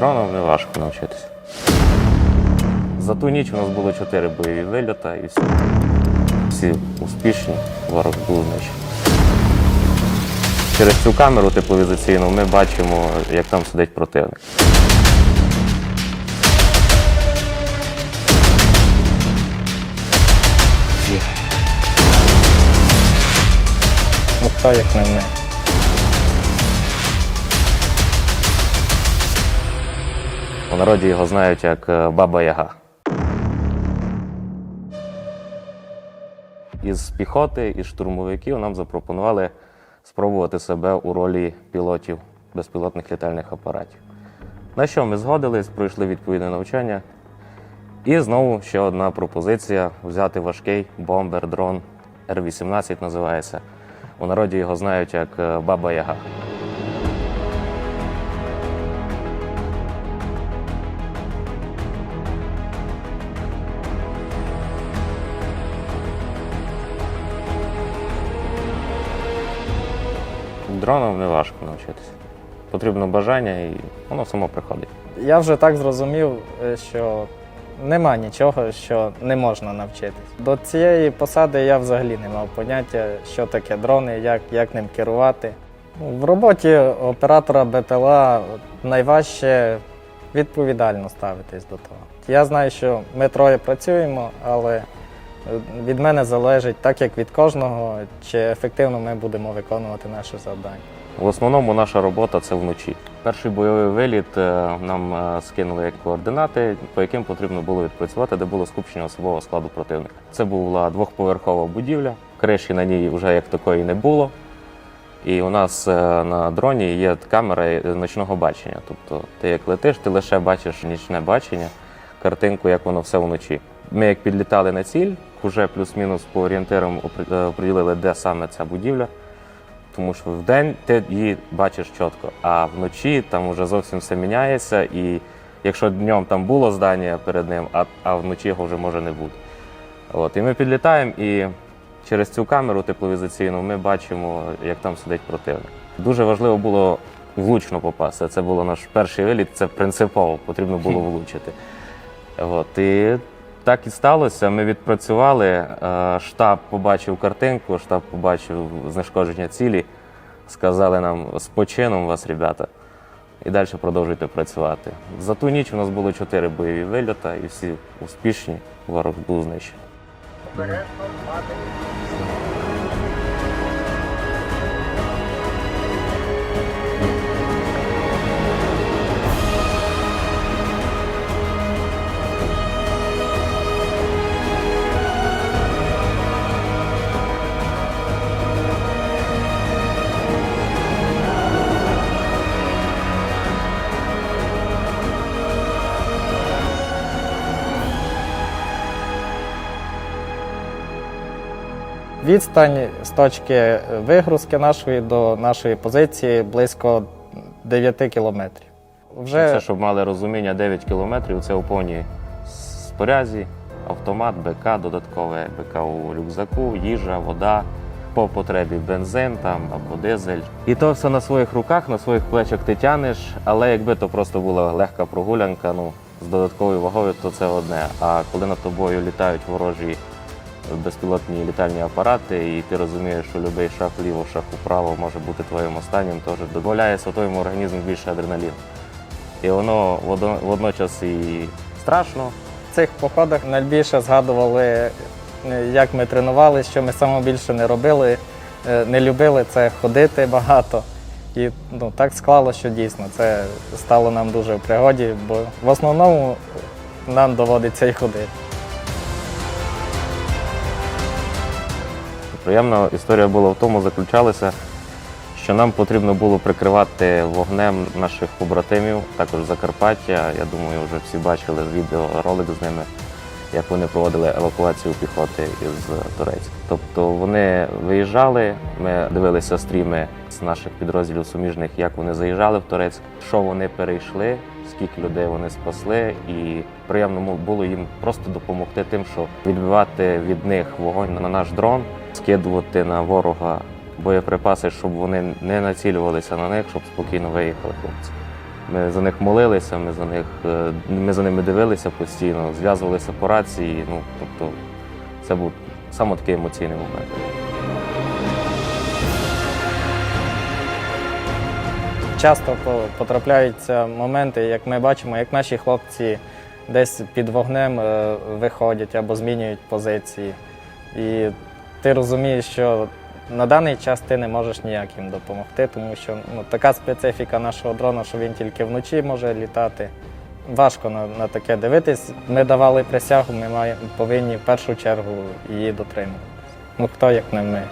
Дроном не важко навчитися. За ту ніч у нас було чотири бойові вильота і всі, всі успішні, ворог був знищений. Через цю камеру тепловізаційну ми бачимо, як там сидить противник. Хто як не ми. У народі його знають як е, Баба Яга. Із піхоти і штурмовиків нам запропонували спробувати себе у ролі пілотів безпілотних літальних апаратів. На що ми згодились, пройшли відповідне навчання. І знову ще одна пропозиція взяти важкий бомбер-дрон Р-18 називається. У народі його знають як е, Баба Яга. Дроном не важко навчитися. Потрібно бажання і воно само приходить. Я вже так зрозумів, е, що нема нічого, що не можна навчитись. До цієї посади я взагалі не мав поняття, що таке дрони, як, як ним керувати. В роботі оператора БПЛА найважче відповідально ставитись до того. Я знаю, що ми троє працюємо, але від мене залежить, так як від кожного, чи ефективно ми будемо виконувати наше завдання. В основному наша робота це вночі. Перший бойовий виліт е, нам е, скинули як координати, по яким потрібно було відпрацювати, де було скупчення особового складу противника. Це була двохповерхова будівля, криші на ній вже як такої не було. І у нас е, на дроні є камера ночного бачення. Тобто ти як летиш, ти лише бачиш нічне бачення, картинку, як воно все вночі. Ми як підлітали на ціль, вже плюс-мінус по орієнтирам е, оприділили, де саме ця будівля. Тому що вдень ти її бачиш чітко, а вночі там вже зовсім все міняється. І якщо днем там було здання перед ним, а, а вночі його вже може не бути. От, і ми підлітаємо, і через цю камеру тепловізаційну ми бачимо, як там сидить противник. Дуже важливо було влучно попасти. Це було наш перший виліт, це принципово, потрібно було влучити. От, і так і сталося. Ми відпрацювали. е, Штаб побачив картинку, штаб побачив знешкодження цілі. Сказали нам з почином вас, ребята, і далі продовжуйте працювати. За ту ніч у нас було чотири бойові вильота, і всі успішні. Ворог був знищений. Відстань з точки вигрузки нашої до нашої позиції близько 9 кілометрів. Вже Це, щоб мали розуміння, 9 кілометрів це у повній спорязі, автомат, БК, додаткове БК у рюкзаку, їжа, вода, по потребі бензин там або дизель. І то все на своїх руках, на своїх плечах ти тянеш, але якби то просто була легка прогулянка, ну з додатковою вагою, то це одне. А коли над тобою літають ворожі безпілотні літальні апарати, і ти розумієш, що будь-який шаг вліво, шаг вправо може бути твоїм останнім, теж додається в твоєму організму більше адреналіну. І воно водночас і страшно, в цих походах найбільше згадували, е, як ми тренувалися, що ми саме більше не робили, е, не любили це ходити багато. І ну, так склало, що дійсно це стало нам дуже в пригоді, бо в основному нам доводиться і ходити. Приємна історія була в тому, заключалася, що нам потрібно було прикривати вогнем наших побратимів, також Закарпаття. Я думаю, вже всі бачили відеоролик з ними, як вони проводили евакуацію піхоти із Турецька. Тобто вони виїжджали, ми дивилися стріми з наших підрозділів суміжних, як вони заїжджали в Турецьк, що вони перейшли, скільки людей вони спасли, і приємно було їм просто допомогти тим, що відбивати від них вогонь на наш дрон, скидувати на ворога боєприпаси, щоб вони не націлювалися на них, щоб спокійно виїхали хлопці. Ми за них молилися, ми за них е, ми за ними дивилися постійно, зв'язувалися по рації. Ну, тобто, це був саме такий емоційний момент. Часто потрапляються моменти, як ми бачимо, як наші хлопці десь під вогнем е, виходять або змінюють позиції. І ти розумієш, що на даний час ти не можеш ніяк їм допомогти, тому що ну, така специфіка нашого дрона, що він тільки вночі може літати. Важко на, на таке дивитись. Ми давали присягу, ми маємо, повинні в першу чергу її дотримуватися. Ну хто як не ми.